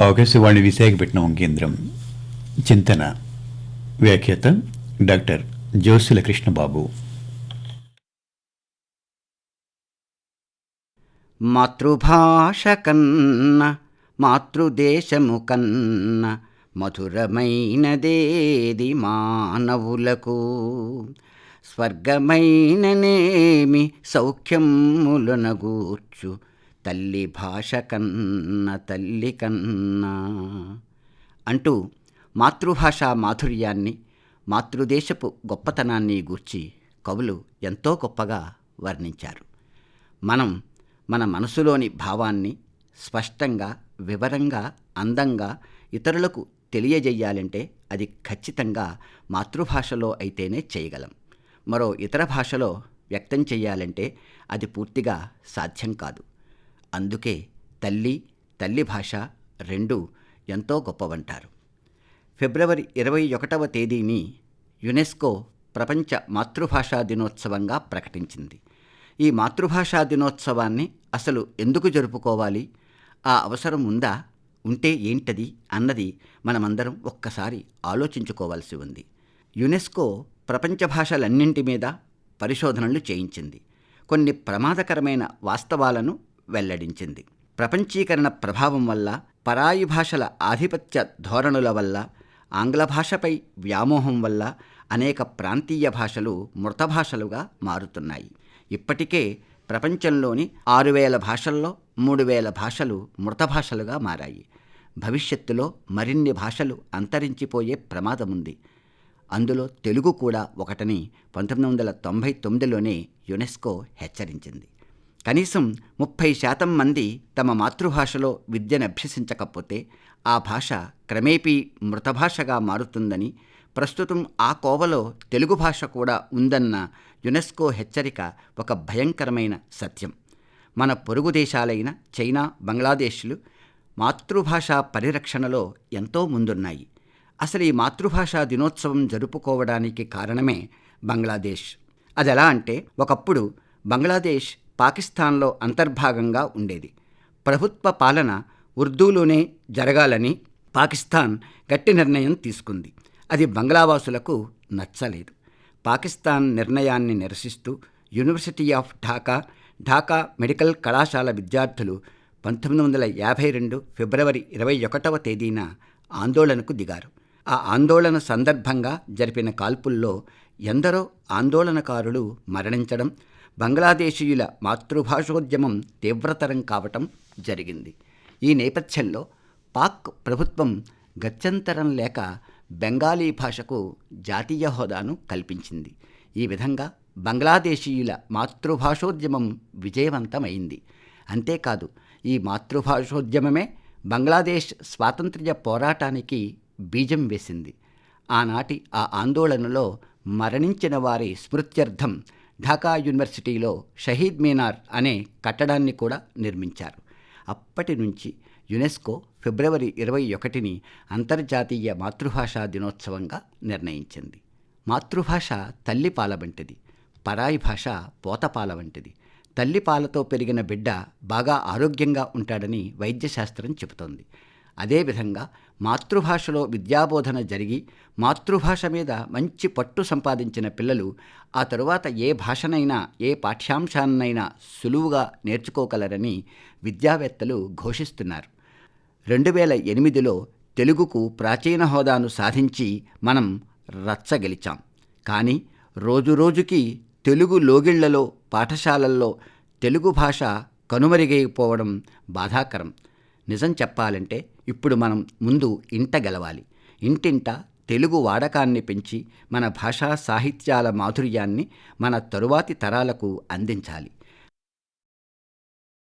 ఆకాశవాణి విశాఖపట్నం కేంద్రం. చింతన. వ్యాఖ్యాత డాక్టర్ జోసుల కృష్ణబాబు మాతృభాష కన్న మాతృదేశము కన్న మధురమైనదేది మానవులకు. స్వర్గమైననేమి సౌఖ్యములనగూర్చు తల్లి భాష కన్న తల్లి కన్నా అంటూ మాతృభాష మాధుర్యాన్ని మాతృదేశపు గొప్పతనాన్ని గూర్చి కవులు ఎంతో గొప్పగా వర్ణించారు. మనం మన మనసులోని భావాన్ని స్పష్టంగా వివరంగా అందంగా ఇతరులకు తెలియజేయాలంటే అది ఖచ్చితంగా మాతృభాషలో అయితేనే చేయగలం. మరో ఇతర భాషలో వ్యక్తం చేయాలంటే అది పూర్తిగా సాధ్యం కాదు. అందుకే తల్లి తల్లి భాష రెండు ఎంతో గొప్పవంటారు. ఫిబ్రవరి ఇరవై ఒకటవ తేదీని యునెస్కో ప్రపంచ మాతృభాషా దినోత్సవంగా ప్రకటించింది. ఈ మాతృభాషా దినోత్సవాన్ని అసలు ఎందుకు జరుపుకోవాలి? ఆ అవసరం ఉందా? ఉంటే ఏంటది? అన్నది మనమందరం ఒక్కసారి ఆలోచించుకోవాల్సి ఉంది. యునెస్కో ప్రపంచ భాషలన్నింటి మీద పరిశోధనలు చేయించింది. కొన్ని ప్రమాదకరమైన వాస్తవాలను వెల్లడించింది. ప్రపంచీకరణ ప్రభావం వల్ల పరాయి భాషల ఆధిపత్య ధోరణుల వల్ల ఆంగ్ల భాషపై వ్యామోహం వల్ల అనేక ప్రాంతీయ భాషలు మృత భాషలుగా మారుతున్నాయి. ఇప్పటికే ప్రపంచంలోని ఆరు వేల భాషల్లో మూడు వేల భాషలు మృత భాషలుగా మారాయి. భవిష్యత్తులో మరిన్ని భాషలు అంతరించిపోయే ప్రమాదం ఉంది అందులో తెలుగు కూడా ఒకటని పంతొమ్మిది వందల తొంభై తొమ్మిదిలోనే యునెస్కో హెచ్చరించింది. కనీసం ముప్పై శాతం మంది తమ మాతృభాషలో విద్యను అభ్యసించకపోతే ఆ భాష క్రమేపీ మృతభాషగా మారుతుందని ప్రస్తుతం ఆ కోవలో తెలుగు భాష కూడా ఉందన్న యునెస్కో హెచ్చరిక ఒక భయంకరమైన సత్యం. మన పొరుగు దేశాలైన చైనా బంగ్లాదేశ్లు మాతృభాష పరిరక్షణలో ఎంతో ముందున్నాయి. అసలు ఈ మాతృభాషా దినోత్సవం జరుపుకోవడానికి కారణమే బంగ్లాదేశ్. అది ఎలా అంటే ఒకప్పుడు బంగ్లాదేశ్ పాకిస్తాన్లో అంతర్భాగంగా ఉండేది. ప్రభుత్వ పాలన ఉర్దూలోనే జరగాలని పాకిస్తాన్ గట్టి నిర్ణయం తీసుకుంది. అది బంగ్లావాసులకు నచ్చలేదు. పాకిస్తాన్ నిర్ణయాన్ని నిరసిస్తూ university of Dhaka Dhaka medical కళాశాల విద్యార్థులు పంతొమ్మిది వందల యాభై రెండు ఫిబ్రవరి ఇరవై ఒకటవ తేదీన ఆందోళనకు దిగారు. ఆ ఆందోళన సందర్భంగా జరిపిన కాల్పుల్లో ఎందరో ఆందోళనకారులు మరణించడం బంగ్లాదేశీయుల మాతృభాషోద్యమం తీవ్రతరం కావటం జరిగింది. ఈ నేపథ్యంలో పాక్ ప్రభుత్వం గత్యంతరం లేక బెంగాలీ భాషకు జాతీయ హోదాను కల్పించింది. ఈ విధంగా బంగ్లాదేశీయుల మాతృభాషోద్యమం విజయవంతమైంది. అంతేకాదు ఈ మాతృభాషోద్యమమే బంగ్లాదేశ్ స్వాతంత్ర్య పోరాటానికి బీజం వేసింది. ఆనాటి ఆ ఆందోళనలో మరణించిన వారి స్మృత్యర్థం ఢాకా యూనివర్సిటీలో షహీద్ మీనార్ అనే కట్టడాన్ని కూడా నిర్మించారు. అప్పటి నుంచి యునెస్కో ఫిబ్రవరి ఇరవై ఒకటిని అంతర్జాతీయ మాతృభాషా దినోత్సవంగా నిర్ణయించింది. మాతృభాష తల్లిపాల వంటిది పరాయి భాష పోతపాల వంటిది. తల్లిపాలతో పెరిగిన బిడ్డ బాగా ఆరోగ్యంగా ఉంటాడని వైద్యశాస్త్రం చెబుతోంది. అదేవిధంగా మాతృభాషలో విద్యాబోధన జరిగి మాతృభాష మీద మంచి పట్టు సంపాదించిన పిల్లలు ఆ తరువాత ఏ భాషనైనా ఏ పాఠ్యాంశాన్నైనా సులువుగా నేర్చుకోగలరని విద్యావేత్తలు ఘోషిస్తున్నారు. రెండు వేల ఎనిమిదిలో తెలుగుకు ప్రాచీన హోదాను సాధించి మనం రచ్చగెలిచాం. కానీ రోజురోజుకి తెలుగు లోగిళ్ళలో పాఠశాలల్లో తెలుగు భాష కనుమరుగైపోవడం బాధాకరం. నిజం చెప్పాలంటే ఇప్పుడు మనం ముందు ఇంట గెలవాలి. ఇంటింట తెలుగు వాడకాన్ని పెంచి మన భాషా సాహిత్యాల మాధుర్యాన్ని మన తరువాతి తరాలకు అందించాలి.